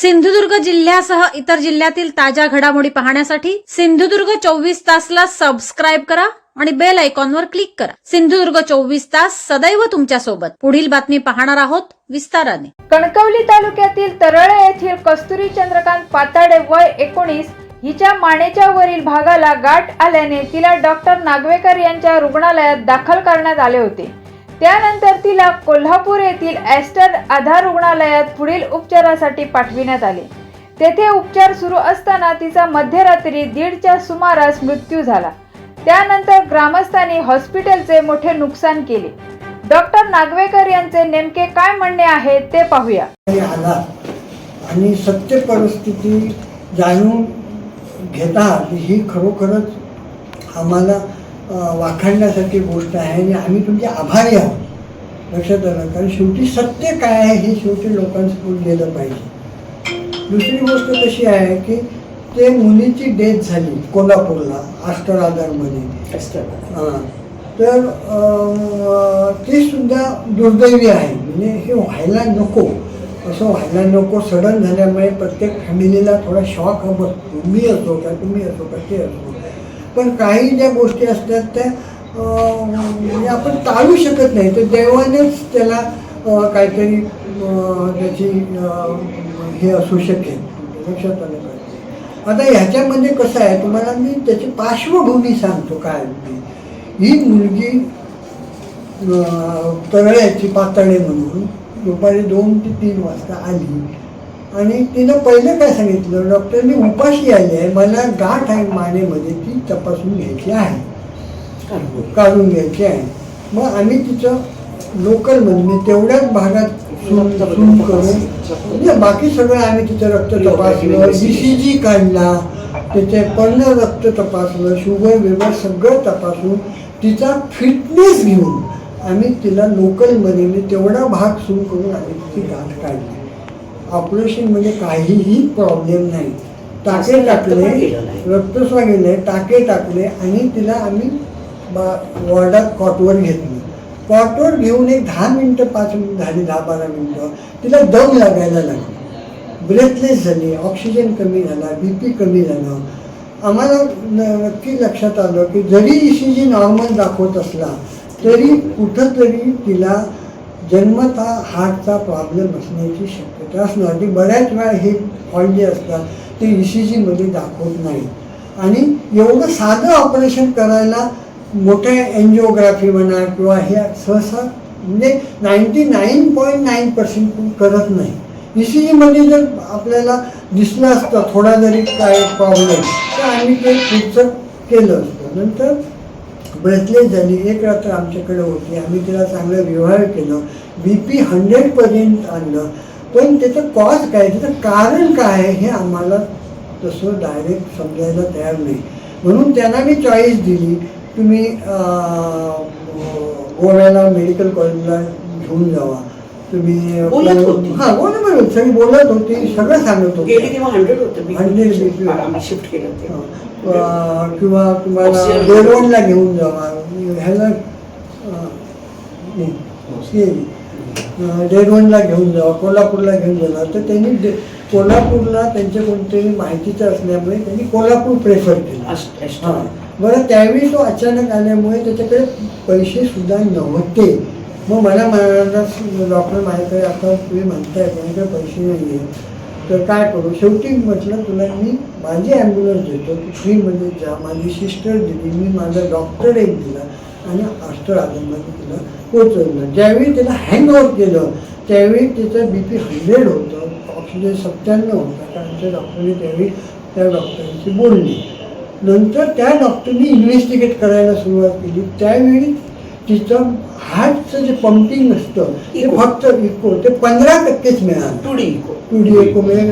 सिंधुदुर्ग जिल्ह्यासह इतर जिल्ह्यातील ताज्या घडामोडी पाहण्यासाठी सिंधुदुर्ग चोवीस तासला सबस्क्राईब करा आणि बेल आयकॉनवर क्लिक करा. सिंधुदुर्ग चोवीस तास सदैव तुमच्यासोबत. पुढील बातमी पाहणार आहोत विस्ताराने. कणकवली तालुक्यातील तरळे येथील कस्तुरी चंद्रकांत पाताडे वय एकोणीस. हिच्या मानेच्या वरील भागाला गाठ आल्याने तिला डॉक्टर नागवेकर यांच्या रुग्णालयात दाखल करण्यात आले होते. त्यानंतर तिला कोल्हापूर येथील ॲस्टर आधार रुग्णालयात पुढील उपचारासाठी पाठविण्यात आले. तेथे उपचार सुरू असताना तिचा मध्यरात्री दीडच्या सुमारास मृत्यू झाला. त्यानंतर ग्रामस्थांनी हॉस्पिटलचे मोठे नुकसान केले. डॉक्टर नागवेकर यांचे नेमके काय म्हणणे आहे ते पाहूया. आणि आला आणि सत्य परिस्थिती जाणून घेता ही खरोखरच आम्हाला वाखाणण्यासारखी गोष्ट आहे आणि आम्ही तुमचे आभारी आहोत. लक्षात आलं कारण शेवटी सत्य काय आहे हे शेवटी लोकांसमोर गेलं पाहिजे. दुसरी गोष्ट कशी आहे की ते मुलीची डेथ झाली कोल्हापूरला आस्टर आधारमध्ये हां. तर ते सुद्धा दुर्दैवी आहे. म्हणजे हे व्हायला नको. असं व्हायला नको. सडन झाल्यामुळे प्रत्येक फॅमिलीला थोडा शॉक हा बसतो मी असो का तुम्ही असो का ते असो. पण काही ज्या गोष्टी असतात त्या म्हणजे आपण टाळू शकत नाही. तर देवानेच त्याला काहीतरी त्याची हे असू शकेल. लक्षात आलं पाहिजे आता ह्याच्यामध्ये कसं आहे तुम्हाला मी त्याची पार्श्वभूमी सांगतो काय ही मुलगी अं, तळ्याची पातळे म्हणून दुपारी दोन ते तीन वाजता आली. आणि तिनं पहिलं काय सांगितलं? डॉक्टरनी उपाशी आली आहे. मला गाठ आहे मानेमध्ये ती तपासून घ्यायची आहे. काढून. घ्यायची आहे. मग आम्ही तिचं लोकल म्हणजे तेवढ्याच भागात करून म्हणजे बाकी सगळं आम्ही तिचं रक्त तपासलं ई सी जी काढला त्याचे पर्ण रक्त तपासलं शुगर बिगर सगळं तपासून तिचा फिटनेस घेऊन आम्ही तिला लोकलमध्ये तेवढा भाग सून करून आम्ही तिची गाठ काढली. ऑपरेशनमध्ये काहीही प्रॉब्लेम नाही. टाके टाकले रक्तस्राव गेले टाके टाकले आणि तिला आम्ही वॉर्डात कॉटवर घेतली. कॉटवर घेऊन एक दहा मिनटं पाच मिनिट झाली दहा बारा मिनटं. तिला दम लागायला लागली. ब्रेथलेस झाली ऑक्सिजन कमी झाला बी पी कमी झालं. आम्हाला नक्की लक्षात आलं की जरी ई सी जी नॉर्मल दाखवत असला तरी कुठंतरी तिला जन्मता हार्टचा प्रॉब्लेम असण्याची शक्यता असणार. ती बऱ्याच वेळा हे फॉल्ट जे असतात ते ई सी जीमध्ये दाखवत नाही. आणि एवढं साधं ऑपरेशन करायला मोठ्या एन्जिओग्राफी म्हणा किंवा हे सहसा म्हणजे ninety nine point nine percent करत नाही. ई सी जीमध्ये जर आपल्याला दिसलं असतं थोडा जरी काय प्रॉब्लेम तर आम्ही ते पुढचं केलं असतं. नंतर ब्रेथलेस झाली एक रात्र आमच्याकडे होती. आम्ही तिला चांगलं व्यवहार केलं. बी पी हंड्रेडपर्यंत आणलं. पण त्याचं कॉज काय? त्याचं कारण काय आहे हे आम्हाला तसं डायरेक्ट समजायला तयार नाही. म्हणून त्यांना मी चॉईस दिली. तुम्ही गोव्याला मेडिकल कॉलेजला घेऊन जावा. तुम्ही बोलत होती. हां बोलत बरोबर सगळी बोलत होती सगळं सांगत गेली होती तेव्हा हंड्रेड होतं. मी 100 BP. आम्ही शिफ्ट केलं ते अं, किंवा तुम्हाला Oxygen. घेऊन जावा. ह्याला अं, घेऊन जावा कोल्हापूरला घेऊन जावा. तर त्यांनी डे- कोल्हापूरला त्यांच्या कोणतरी माहितीचं असल्यामुळे त्यांनी कोल्हापूर प्रेफर केलं. अष्ट- अष्ट- हां. बरं त्यावेळी तो अचानक आल्यामुळे त्याच्याकडे पैसे सुद्धा नव्हते. मग मला म्हणाला डॉक्टर माझ्याकडे आता तुम्ही म्हणताय माझ्याकडे पैसे नाही आहे तर काय करू? शेवटी म्हटलं तुला मी माझी ॲम्ब्युलन्स देतो तू फ्रीमध्ये जा माझी सिस्टर दिली मी माझा डॉक्टर एक दिला आणि अष्टर आदममध्ये तिला पोचवलं ज्यावेळी त्याला हँग केलं त्यावेळी त्याचं बी पी हंड्रेड होतं ऑक्सिजन सत्त्याण्णव होता कारण त्या डॉक्टरने त्यावेळी त्या डॉक्टरांशी बोलली. नंतर त्या डॉक्टरनी इन्व्हेस्टिगेट करायला सुरुवात केली. त्यावेळी तिचं हार्टचं जे पंपिंग असतं ते. फक्त इको ते पंधरा टक्केच मिळालं. Two D echo. Two D echo म्हणजे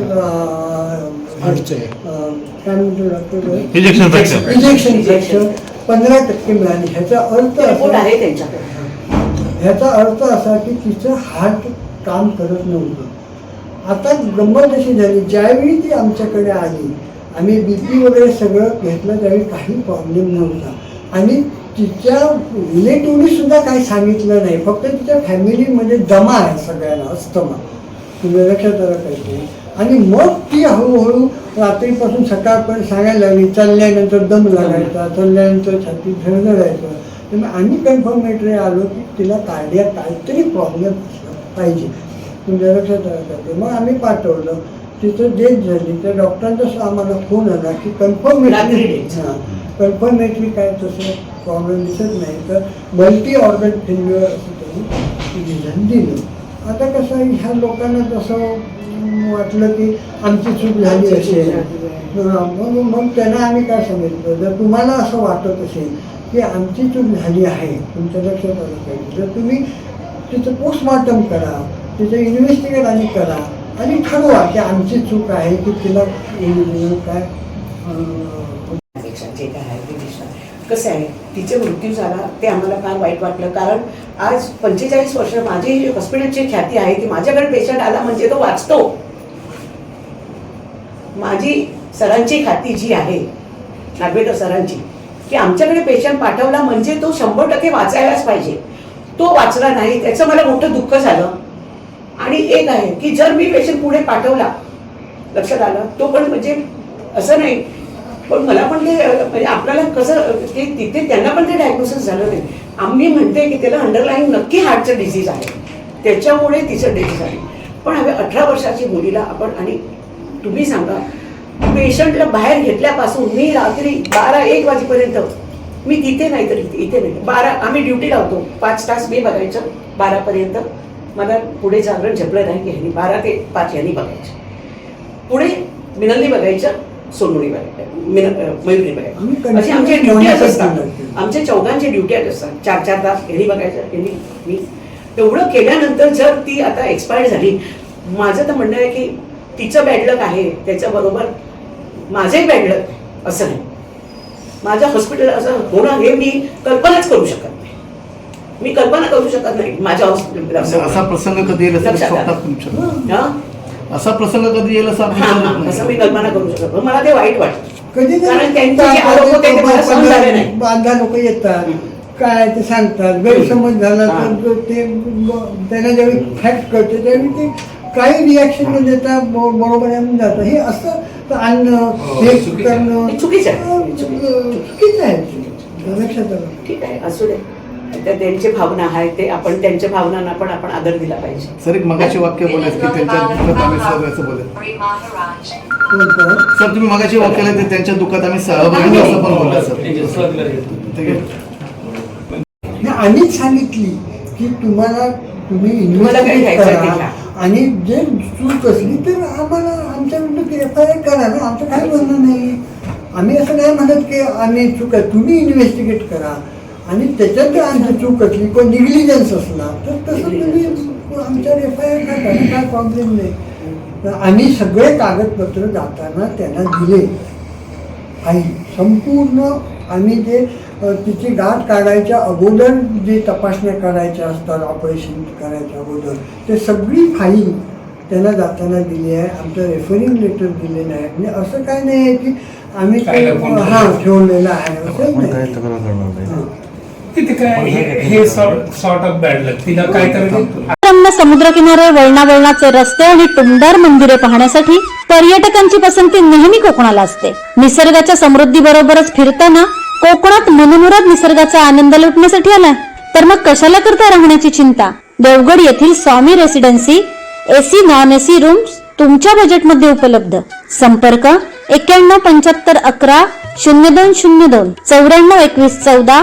काय म्हणतो डॉक्टर. इंजेक्शन पंधरा टक्के मिळाली. ह्याचा अर्थ असा आहे त्यांच्याकडे. ह्याचा अर्थ असा की तिचं हार्ट काम करत नव्हतं. आता गंमत अशी झाली. ज्यावेळी ती आमच्याकडे आली आम्ही बी पी वगैरे सगळं घेतलं त्यावेळी काही प्रॉब्लेम नव्हता. आणि तिच्या रिलेटिव्हनी सुद्धा काही सांगितलं नाही. फक्त तिच्या फॅमिलीमध्ये दमा आहे सगळ्यांना अस्थमा. तुम्ही लक्षात आलं पाहिजे आणि मग ती हळूहळू रात्रीपासून सकाळपर्यंत सांगायला लागली चालल्यानंतर दम लागायचा चालल्यानंतर छाती झळझळायचं तर मग आम्ही कन्फर्मेटरी आलो की तिला कार्डिया काहीतरी प्रॉब्लेम पाहिजे. तुमच्या लक्षात आलं ते? मग आम्ही पाठवलं. तिथं डेट झाली. तर डॉक्टरांचा आम्हाला फोन आला की कन्फर्मेटरी. हां. कन्फर्मेटरी काय तसं प्रॉब्लेम दिसत नाही. तर मल्टी ऑर्गन फेल्युअर असं त्यांनी रिझन दिलं. आता कसं ह्या लोकांना तसं वाटलं की आमची चूक झाली असेल. मग मग त्यांना आम्ही काय सांगितलं जर तुम्हाला असं वाटत असेल की आमची चूक झाली आहे तुमच्या लक्षात आलं पाहिजे. तर तुम्ही तिचं पोस्टमॉर्टम करा तिचं इन्व्हेस्टिगेट आणि करा आणि ठरवा की आमची चूक आहे की तिला काय अं, पेक्षा जे काय आहे ते दिसणार कसं आहे तिचे मृत्यू झाला ते आम्हाला फार वाईट वाटलं. कारण आज पंचेचाळीस वर्ष माझी हॉस्पिटलची ख्याती आहे की माझ्याकडे पेशंट आला म्हणजे तो वाचतो. माझी सरांची खाती जी आहे नागवेकर सरांची की आमच्याकडे पेशंट पाठवला म्हणजे तो शंभर टक्के वाचायलाच पाहिजे. तो वाचला नाही त्याचं मला मोठं दुःख झालं. आणि एक आहे की जर मी पेशंट पुढे पाठवला लक्षात आलं तो पण म्हणजे असं नाही पण मला पण ते म्हणजे आपल्याला कसं ते तिथे त्यांना पण ते डायग्नोसिस झालं नाही. आम्ही म्हणते की त्याला अंडरलाईन नक्की हार्टचं डिझीज आहे. त्याच्यामुळे तिचं डेथ झाली पण हवे अठरा वर्षाची मुलीला आपण आणि तुम्ही सांगा पेशंटला बाहेर घेतल्यापासून मी रात्री बारा एक वाजेपर्यंत मी तिथे नाही तर इथे इथे नाही. बारा आम्ही ड्युटी लावतो. पाच तास मी बघायचं. बारापर्यंत मला पुढे जागरण झपलं नाही की ह्यांनी बारा ते पाच ह्यांनी बघायचं. पुढे मिनलनी बघायचं. सोनवणी बघायचं मिन अं, मयुरी आम्ही बघायचं अशी आमच्या continuous ड्युटी monitor असतात. आमच्या चौघांची ड्युटी असतात. चार चार तास यांनी बघायचं यांनी मी. एवढं केल्यानंतर जर ती आता एक्सपायर झाली माझं तर म्हणणं आहे की तिचं बॅडलक आहे त्याच्याबरोबर माझंही बॅडलक असं नाही. माझं हॉस्पिटल असं होणं हे मी कल्पनाच करू शकत नाही. मी कल्पना करू शकत नाही माझ्या हॉस्पिटल असा प्रसंग कधी असं प्रसंग कधी येईल असं आपण नाही. असं मी कल्पना करू शकत नाही. मला ते वाईट वाटतं. कधी कारण त्यांचे जे आरोप होते ते मला सहन झाले नाही. बांधा लोक येतात. काय ते सांगतात. गैरसमज झाला. तर ते ब- त्यांना ज्यावेळी फॅक्ट कळते त्यावेळी ते काही रिॲक्शन न देता ब- बरोबर आहे म्हणून जातं. हे असं तर आणणं हे करणं हे चुकीचं आहे. अं, चुकीचं आहे. लक्षात आलं. ठीक आहे असू दे. त्या त्यांचे भावना आहेत ते आपण त्यांच्या भावनांना पण आपण आदर दिला पाहिजे. सर एक मगाशी वाक्य बोलायचं की त्यांच्या दुःखात आम्ही बोलत? सर तुम्ही मगाशी वाक्य केलं ते त्यांच्या दुःखात आम्ही सहभागी असं पण बोलला सर. आहे. आम्हीच सांगितली की तुम्हाला तुम्ही आहे. आणि जे चूक असली तर आम्हाला आमच्या विरुद्ध एफ आय आर करा ना आमचं काय म्हणणं नाही. आम्ही असं नाही म्हणत की आम्ही चूक आहे तुम्ही इन्व्हेस्टिगेट करा. आणि त्याच्यात जर आमची चूक असली किंवा निग्लिजन्स असला तर तसं तुम्ही आमच्यावर एफ आय आर ना, काय प्रॉब्लेम नाही. तर आम्ही सगळे कागदपत्र जाताना त्यांना दिले. आहे संपूर्ण आम्ही जे तिची गाठ काढायच्या अगोदर जे तपासण्या करायच्या असतात ऑपरेशन करायच्या अगोदर ते सगळी फाईल त्यांना जाताना दिली आहे. आमचं रेफरिंग लेटर दिलेलं आहे म्हणजे असं काय नाही आहे की आम्ही हां ठेवलेलं आहे. असं नाही. हां. तिथे काय हे- सॉर्ट ऑफ बॅड लक तिला काहीतरी रम्य समुद्रकिनारे वळणा वळणाचे रस्ते आणि टुमदार मंदिरे पाहण्यासाठी पर्यटकांची पसंती नेहमी कोकणाला असते. निसर्गाच्या समृद्धी बरोबरच फिरताना कोकणात मनमुराद निसर्गाचा आनंद लुटण्यासाठी आला तर मग कशाला करता राहण्याची चिंता? देवगड येथील Swami residency AC non AC rooms तुमच्या बजेटमध्ये उपलब्ध. संपर्क एक्क्याण्णव पंच्याहत्तर अकरा शून्य दोन शून्य दोन चौऱ्याण्णव एकवीस चौदा